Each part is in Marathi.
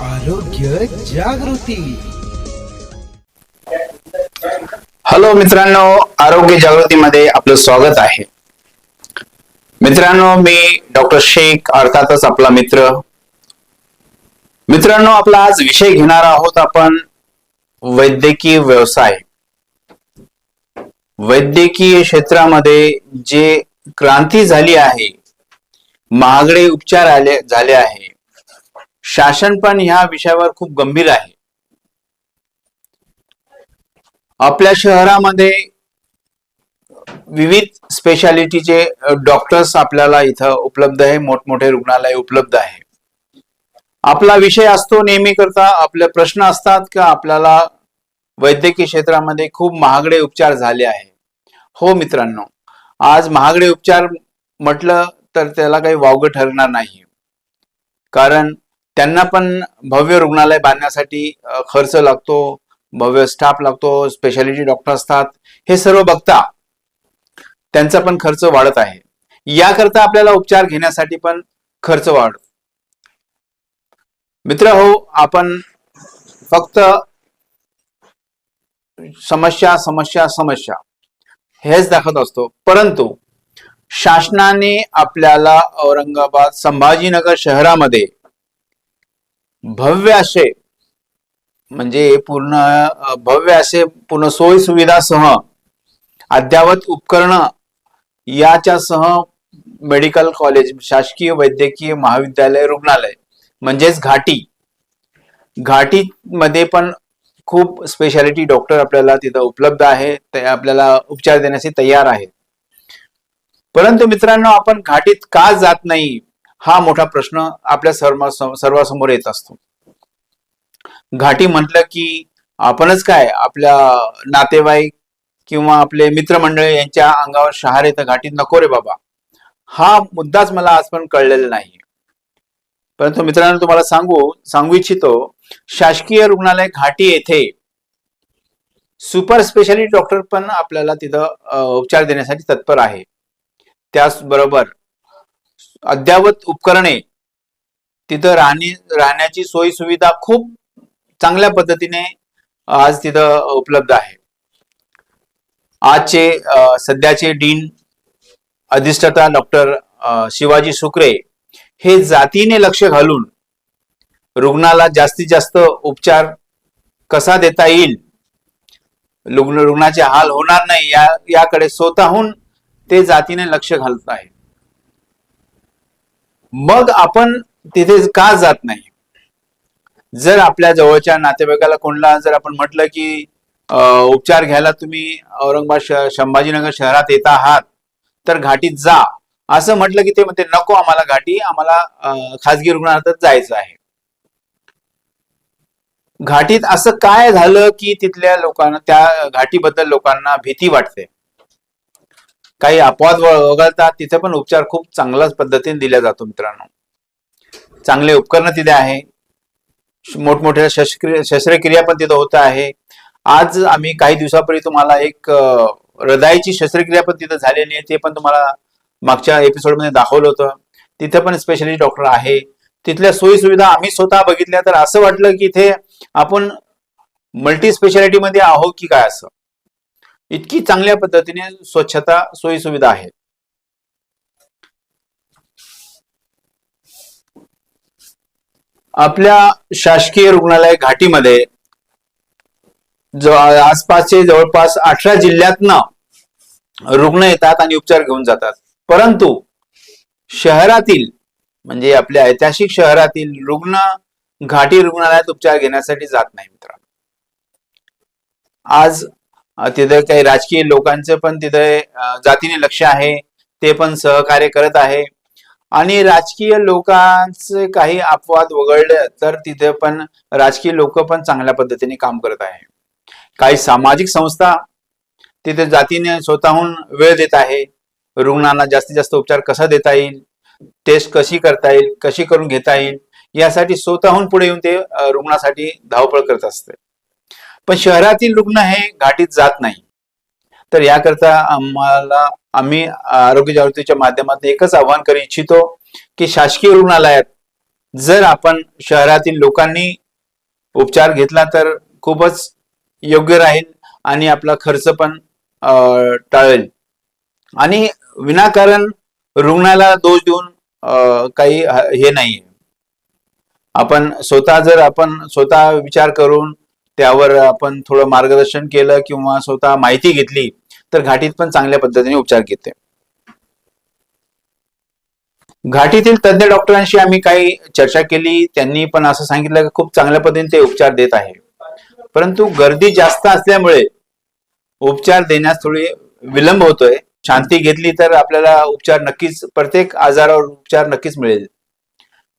आरोग्य जागृती. हॅलो मित्रांनो आरोग्य जागृतीमध्ये आपलं स्वागत आहे. मित्रांनो मी डॉक्टर शेख अर्थातच आपला मित्र. मित्रांनो आपला आज विषय घेणार आहोत आपण वैद्यकीय व्यवसाय. वैद्यकीय क्षेत्रामध्ये जे क्रांती झाली आहे महागडे उपचार आले झाले आहे शासन पण ह्या विषयावर खूप गंभीर आहे. आपल्या शहरामध्ये विविध स्पेशालिटीचे डॉक्टर्स आपल्याला इथं उपलब्ध आहे. मोठमोठे रुग्णालय उपलब्ध आहे. आपला विषय असतो नेहमी करता आपले प्रश्न असतात का आपल्याला वैद्यकीय क्षेत्रामध्ये खूप महागडे उपचार झाले आहे. हो मित्रांनो आज महागडे उपचार म्हटलं तर त्याला काही वावगं ठरणार नाही. कारण त्यांना पण भव्य रुग्णालय बांधण्यासाठी खर्च लागतो भव्य स्टाफ लागतो स्पेशालिटी डॉक्टर असतात. हे सर्व बघता त्यांचा पण खर्च वाढत आहे. याकरता आपल्याला उपचार घेण्यासाठी पण खर्च वाढ मित्र हो आपण फक्त समस्या समस्या समस्या हेच दाखवत असतो. परंतु शासनाने आपल्याला औरंगाबाद संभाजीनगर शहरामध्ये भव्य असे म्हणजे पूर्ण भव्य असे पूर्ण सोयी सुविधासह अद्ययावत उपकरण याच्यासह मेडिकल कॉलेज शासकीय वैद्यकीय महाविद्यालय रुग्णालय म्हणजेच घाटी. घाटी मध्ये पण खूप स्पेशालिटी डॉक्टर आपल्याला तिथं उपलब्ध आहे ते आपल्याला उपचार देण्यासाठी तयार आहेत. परंतु मित्रांनो आपण घाटीत का जात नाही? हा मोठा प्रश्न आपल्या सर्व सर्वासमोर येत असतो. घाटी म्हटलं की आपणच काय आपल्या नातेवाईक किंवा आपले मित्रमंडळी यांच्या अंगावर शहार येतं घाटीत नको रे बाबा. हा मुद्दाच मला आज पण कळलेला नाही. परंतु मित्रांनो तुम्हाला सांगू सांगू इच्छितो शासकीय रुग्णालय घाटी येथे सुपर स्पेशालिटी डॉक्टर पण आपल्याला तिथं उपचार देण्यासाठी तत्पर आहे. त्याचबरोबर अद्ययावत उपकरणे तिथं राहणी राहण्याची सोयी सुविधा खूप चांगल्या पद्धतीने आज तिथं उपलब्ध आहे. आजचे सध्याचे डीन अधिष्ठाता डॉक्टर शिवाजी सुक्रे हे जातीने लक्ष घालून रुग्णाला जास्तीत जास्त उपचार कसा देता येईल रुग्ण रुग्णाचे हाल होणार नाही या याकडे स्वतःहून ते जातीने लक्ष घालत आहे मग आपण तिथे का जात नाही? जर आपल्या जवळच्या नातेवाईकाला कोणला जर आपण म्हटलं की उपचार घ्यायला तुम्ही औरंगाबाद संभाजीनगर शहरात येत आहात तर घाटीत जा. असं म्हटलं की ते म्हणते नको आम्हाला घाटी आम्हाला खासगी खाजगी जायचं आहे. घाटीत असं काय झालं की तिथल्या लोकांना त्या घाटीबद्दल लोकांना भीती वाटते? काही अपवाद वळ- वगळतात तिथे पण उपचार खूप चांगल्याच पद्धतीने दिला जातो मित्रांनो. चांगले उपकरण तिथे आहे. मोठमोठ्या शस्त्रक्रिया शस्त्रक्रिया पण तिथं होत आहे. आज आम्ही काही दिवसापूर्वी तुम्हाला एक हृदयाची शस्त्रक्रिया पण तिथं झालेली आहे. ते पण तुम्हाला मागच्या एपिसोडमध्ये दाखवलं होतं. तिथे पण स्पेशलिस्ट डॉक्टर आहे. तिथल्या सोयीसुविधा आम्ही स्वतः बघितल्या. तर असं वाटलं की इथे आपण मल्टी स्पेशालिटी मध्ये आहोत की काय असं? इतकी चांगल्या पद्धतीने स्वच्छता सोयीसुविधा आहे आहेत. आपल्या शासकीय रुग्णालय घाटीमध्ये आसपासचे जवळपास अठरा जिल्ह्यातनं रुग्ण येतात आणि उपचार घेऊन जातात. परंतु शहरातील म्हणजे आपल्या ऐतिहासिक शहरातील रुग्ण घाटी रुग्णालयात उपचार घेण्यासाठी जात नाही मित्रांनो. आज तिथे काही राजकीय लोकांचं पण तिथे जातीने लक्ष आहे ते पण सहकार्य करत आहे. आणि राजकीय लोकांचे काही अपवाद वगळले तर तिथे पण राजकीय लोक पण चांगल्या पद्धतीने काम करत आहे. काही सामाजिक संस्था तिथे जातीने स्वतःहून वेळ देत आहे. रुग्णांना जास्तीत जास्त उपचार कसा देता येईल? टेस्ट कशी करता येईल? कशी करून घेता येईल? यासाठी स्वतःहून पुढे येऊन ते रुग्णासाठी धावपळ करत असते. पण शहरातील रुग्ण हे घाटीत जात नाही. तर याकरता आम्हाला आम्ही आरोग्य जागृतीच्या माध्यमातून एकच आव्हान करू इच्छितो की शासकीय रुग्णालयात जर आपण शहरातील लोकांनी उपचार घेतला तर खूपच योग्य राहील आणि आपला खर्च पण अं, टाळेल. आणि विनाकारण रुग्णाला दोष देऊन काही हे नाही आपण स्वतः जर आपण स्वतः विचार करून त्यावर आपण थोडं मार्गदर्शन केलं किंवा स्वतः माहिती घेतली तर घाटीत पण चांगल्या पद्धतीने उपचार घेते घाटीतील तज्ञ डॉक्टरांशी आम्ही काही चर्चा केली. त्यांनी पण असं सांगितलं की खूप चांगल्या पद्धतीने ते उपचार देत आहे. परंतु गर्दी जास्त असल्यामुळे उपचार देण्यास थोडी विलंब होतोय. शांती घेतली तर आपल्याला उपचार नक्कीच प्रत्येक आजारावर उपचार नक्कीच मिळेल.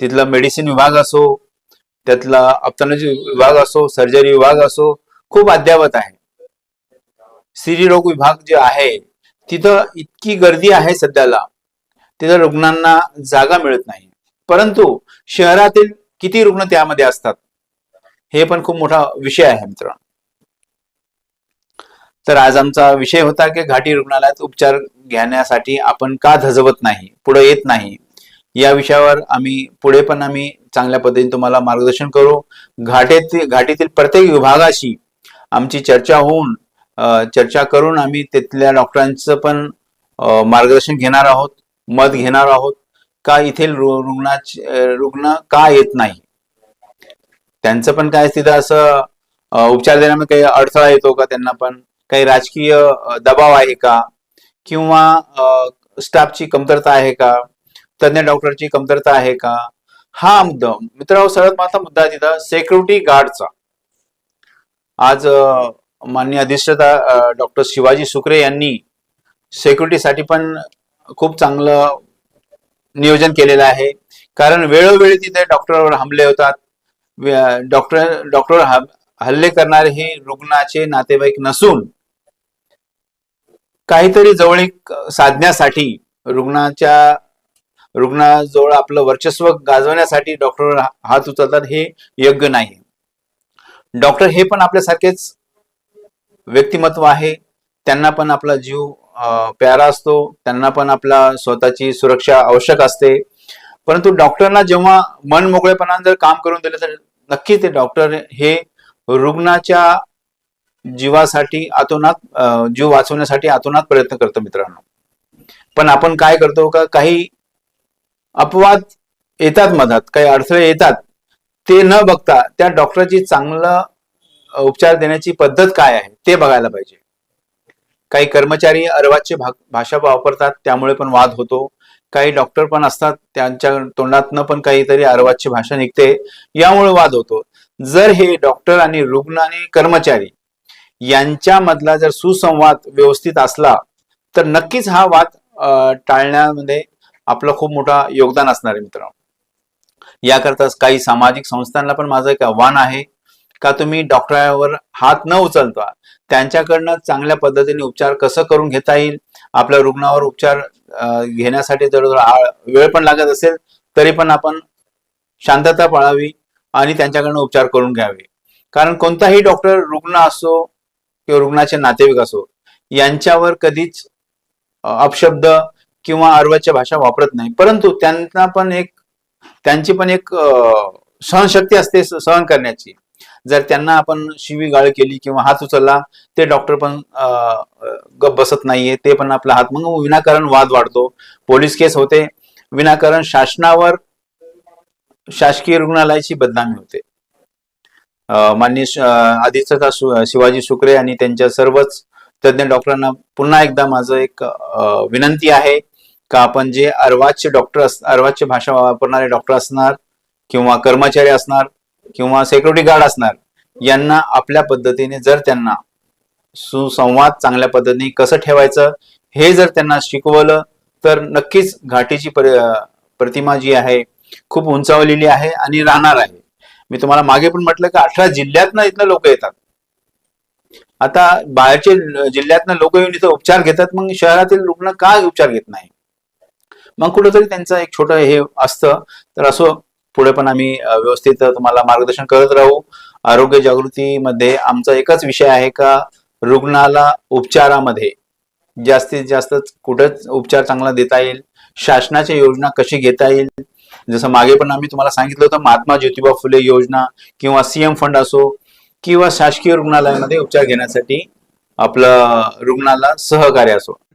तिथला मेडिसिन विभाग असो त्यातला ऑप्थॉलॉजी विभाग असो सर्जरी विभाग असो खूप अद्यावत आहे. स्त्रीरोग विभाग जे आहे तिथं इतकी गर्दी आहे सध्याला तिथं रुग्णांना जागा मिळत नाही. परंतु शहरातील किती रुग्ण त्यामध्ये असतात हे पण खूप मोठा विषय आहे मित्र. तर आज आमचा विषय होता की घाटी रुग्णालयात उपचार घेण्यासाठी आपण का धजवत नाही पुढे येत नाही या विषयावर आम्ही पुढे पण आम्ही चांगल्या पद्धतीने तुम्हाला मार्गदर्शन करू. घाटेतील घाटीतील प्रत्येक विभागाशी आमची चर्चा होऊन चर्चा करून आम्ही तिथल्या डॉक्टरांचं पण मार्गदर्शन घेणार आहोत मत घेणार आहोत. का येथील रुग्णाचे रुग्ण का येत नाही? त्यांचं पण काय तिथं असं उपचार देण्यामध्ये काही अडथळा येतो का त्यांना पण? काही राजकीय दबाव आहे का? किंवा स्टाफची कमतरता आहे का? तज्ञ डॉक्टरची कमतरता आहे का? हा मुद्दा मित्रांनो सर्वात महत्त्वाचा मुद्दा तिथं सेक्युरिटी गार्डचा आज मान्य माननीय डॉक्टर शिवाजी सुकरे यांनी सेक्युरिटीसाठी पण खूप चांगलं नियोजन केलेलं आहे. कारण वेळोवेळी तिथे डॉक्टरवर हमले होतात. डॉक्टर डॉक्टर हल्ले करणारे हे रुग्णाचे नातेवाईक नसून काहीतरी जवळीक साधण्यासाठी रुग्णाच्या रुग्णाजवळ आपलं वर्चस्व गाजवण्यासाठी डॉक्टर हात उचलतात हे योग्य नाही. डॉक्टर हे पण आपल्यासारखेच व्यक्तिमत्व आहे. त्यांना पण आपला जीव प्यारा असतो. त्यांना पण आपला स्वतःची सुरक्षा आवश्यक असते. परंतु डॉक्टरना जेव्हा मन मोकळेपणाने जर काम करून दिलं तर नक्की ते डॉक्टर हे रुग्णाच्या जीवासाठी आतोनात जीव वाचवण्यासाठी आतोनात प्रयत्न करतो मित्रांनो. पण आपण काय करतो का काही अपवाद येतात मधात काही अडथळे येतात ते न बघता त्या डॉक्टरची चांगलं उपचार देण्याची पद्धत काय आहे ते बघायला पाहिजे. काही कर्मचारी अर्वाच्य भा- भाषा वापरतात त्यामुळे पण वाद होतो. काही डॉक्टर पण असतात त्यांच्या तोंडातनं पण काहीतरी अरवाची भाषा निघते यामुळे वाद होतो. जर हे डॉक्टर आणि रुग्ण आणि कर्मचारी यांच्यामधला जर सुसंवाद व्यवस्थित असला तर नक्कीच हा वाद टाळण्यामध्ये आपलं खूप मोठा योगदान असणार आहे मित्रांनो. याकरता काही सामाजिक संस्थांना पण माझं एक आव्हान आहे का तुम्ही डॉक्टरांवर हात न उचलता त्यांच्याकडनं चांगल्या पद्धतीने उपचार कसं करून घेता येईल? आपल्या रुग्णावर उपचार घेण्यासाठी जर वेळ पण लागत असेल तरी पण आपण शांतता पाळावी आणि त्यांच्याकडनं उपचार करून घ्यावे. कारण कोणताही डॉक्टर रुग्ण असो किंवा रुग्णाचे नातेवाईक असो यांच्यावर कधीच अपशब्द किंवा अर्वाच्य भाषा वापरत नाही. परंतु त्यांना पण एक त्यांची पण एक सहनशक्ती असते स- सहन करण्याची. जर त्यांना आपण शिवी गाळ केली किंवा हात उचलला ते डॉक्टर पण गप बसत नाहीये ते पण आपला हात मग विनाकारण वाद वाढतो. पोलीस केस होते विनाकारण शासनावर शासकीय रुग्णालयाची बदनामी होते. माननीय श- शिवाजी शुक्रे आणि त्यांच्या सर्वच तज्ञ डॉक्टरांना पुन्हा एकदा माझं एक विनंती आहे. का आपण जे अर्वाच्य डॉक्टर अर्वाच्य भाषा वापरणारे डॉक्टर असणार किंवा कर्मचारी असणार किंवा सिक्युरिटी गार्ड असणार यांना आपल्या पद्धतीने जर त्यांना सुसंवाद चांगल्या पद्धतीने कसं ठेवायचं हे जर त्यांना शिकवलं तर नक्कीच घाटीची प्रतिमा जी आहे खूप उंचावलेली आहे आणि राहणार आहे. मी तुम्हाला मागे पण म्हटलं की अठरा जिल्ह्यातनं इथनं लोक येतात. आता बाहेरचे जिल्ह्यातनं लोक येऊन इथं उपचार घेतात मग शहरातील रुग्ण का उपचार घेत नाही? मग कुठंतरी त्यांचं एक छोटं हे असतं. तर असो पुढे पण आम्ही व्यवस्थित तुम्हाला मार्गदर्शन करत राहू. आरोग्य जागृतीमध्ये आमचा एकच विषय आहे का रुग्णाला उपचारामध्ये जास्तीत जास्त कुठं उपचार चांगला देता येईल? शासनाच्या योजना कशी घेता येईल? जसं मागे पण आम्ही तुम्हाला सांगितलं होतं महात्मा ज्योतिबा फुले योजना किंवा सीएम फंड असो किंवा शासकीय रुग्णालयामध्ये उपचार घेण्यासाठी आपलं रुग्णाला सहकार्य असो.